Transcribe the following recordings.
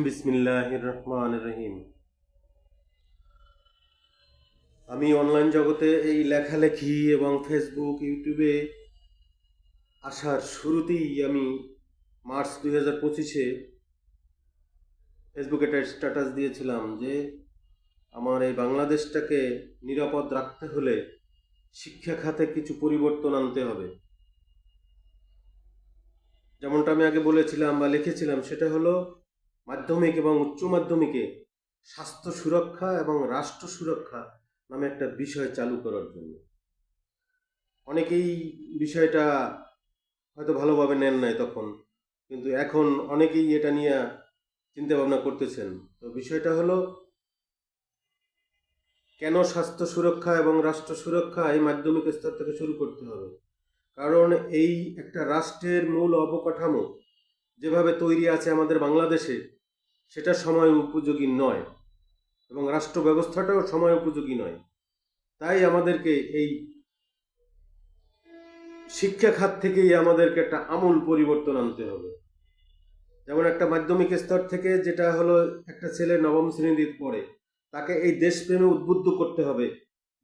বিসমিল্লাহির রহমান রহিম। আমি অনলাইন জগতে এই লেখালেখি এবং ফেসবুক ইউটিউবে আসার শুরুতেই আমি মার্চ দুই হাজার পঁচিশে ফেসবুকে একটা স্ট্যাটাস দিয়েছিলাম যে আমার এই বাংলাদেশটাকে নিরাপদ রাখতে হলে শিক্ষা খাতে কিছু পরিবর্তন আনতে হবে। যেমনটা আমি আগে বলেছিলাম বা লিখেছিলাম, সেটা হলো মাধ্যমিক এবং উচ্চ মাধ্যমিকে স্বাস্থ্য সুরক্ষা এবং রাষ্ট্র সুরক্ষা নামে একটা বিষয় চালু করার জন্য। অনেকেই বিষয়টা হয়তো ভালোভাবে নেন নাই তখন, কিন্তু এখন অনেকেই এটা নিয়ে চিন্তা ভাবনা করতেছেন। তো বিষয়টা হলো, কেন স্বাস্থ্য সুরক্ষা এবং রাষ্ট্র সুরক্ষা এই মাধ্যমিক স্তর থেকে শুরু করতে হবে? কারণ এই একটা রাষ্ট্রের মূল অবকাঠামো যেভাবে তৈরি আছে আমাদের বাংলাদেশে সেটা সময় উপযোগী নয় এবং রাষ্ট্র ব্যবস্থাটাও সময় উপযোগী নয়। তাই আমাদেরকে এই শিক্ষা খাত থেকেই আমাদেরকে একটা আমূল পরিবর্তন আনতে হবে। যেমন একটা মাধ্যমিক স্তর থেকে যেটা হলো একটা ছেলে নবম শ্রেণীতে পড়ে, তাকে এই দেশপ্রেমে উদ্বুদ্ধ করতে হবে,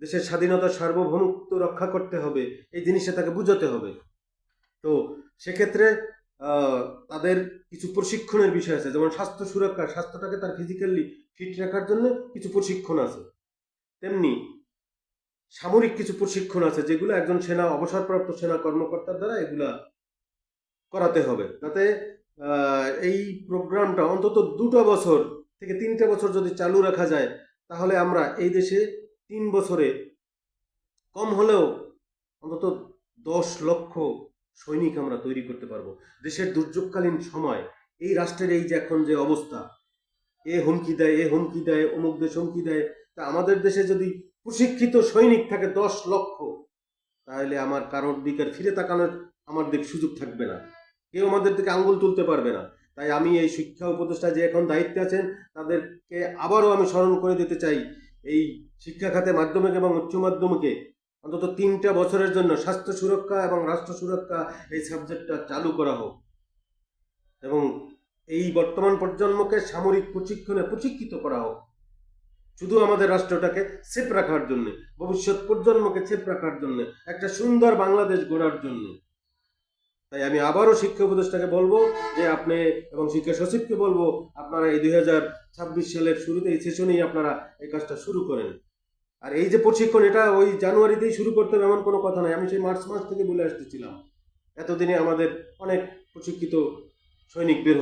দেশের স্বাধীনতা সার্বভৌমত্ব রক্ষা করতে হবে, এই জিনিসটা তাকে বুঝাতে হবে। তো সেক্ষেত্রে তাদের কিছু প্রশিক্ষণের বিষয় আছে। যেমন স্বাস্থ্য সুরক্ষা, স্বাস্থ্যটাকে তার ফিজিক্যালি ফিট রাখার জন্য কিছু প্রশিক্ষণ আছে। তেমনি সামরিক কিছু প্রশিক্ষণ আছে, যেগুলো একজন সেনা, অবসরপ্রাপ্ত সেনা কর্মকর্তার দ্বারা এগুলা করাতে হবে। তাতে এই প্রোগ্রামটা অন্তত দুটো বছর থেকে তিনটে বছর যদি চালু রাখা যায়, তাহলে আমরা এই দেশে তিন বছরে কম হলেও অন্তত দশ লক্ষ সৈনিক আমরা তৈরি করতে পারব। দেশের দুর্যোগকালীন সময় এই রাষ্ট্রের এই যে এখন যে অবস্থা, এ হুমকি দেয়, এ হুমকি দেয়, অমুক দেশ হুমকি দেয়, তা আমাদের দেশে যদি প্রশিক্ষিত সৈনিক থাকে দশ লক্ষ, তাহলে আমার কারোর দিকে আর ফিরে তাকানোর আমার দিক সুযোগ থাকবে না। কেউ আমাদের দিকে আঙ্গুল তুলতে পারবে না। তাই আমি এই শিক্ষা উপদেষ্টা যে এখন দায়িত্বে আছেন, তাদেরকে আবারও আমি স্মরণ করে দিতে চাই, এই শিক্ষা খাতে মাধ্যমিক এবং উচ্চ মাধ্যমিকে অন্তত তিনটা বছরের জন্য স্বাস্থ্য সুরক্ষা এবং রাষ্ট্র সুরক্ষা এই সাবজেক্টটা চালু করা হোক। এবং এই বর্তমান প্রজন্মকে সামরিক প্রশিক্ষণে প্রশিক্ষিত করা হোক। শুধু আমাদের রাষ্ট্রটাকে সেফ রাখার জন্য, ভবিষ্যৎ প্রজন্মকে সেফ রাখার জন্য, একটা সুন্দর বাংলাদেশ গড়ার জন্য। তাই আমি আবারও শিক্ষা উপদেষ্টাকে বলব যে আপনি এবং শিক্ষা সচিবকে বলব, আপনারা এই দুই হাজার ছাব্বিশ সালের শুরুতে এই সেশনেই আপনারা এই কাজটা শুরু করেন। আর এই যে প্রশিক্ষণ, এটা ওই জানুয়ারিতেই শুরু করতে হবে এমন কোনো কথা নয় আমি সেই মার্চ মাস থেকে বলে আসতেছিলাম। এতদিনে আমাদের অনেক প্রশিক্ষিত সৈনিক বের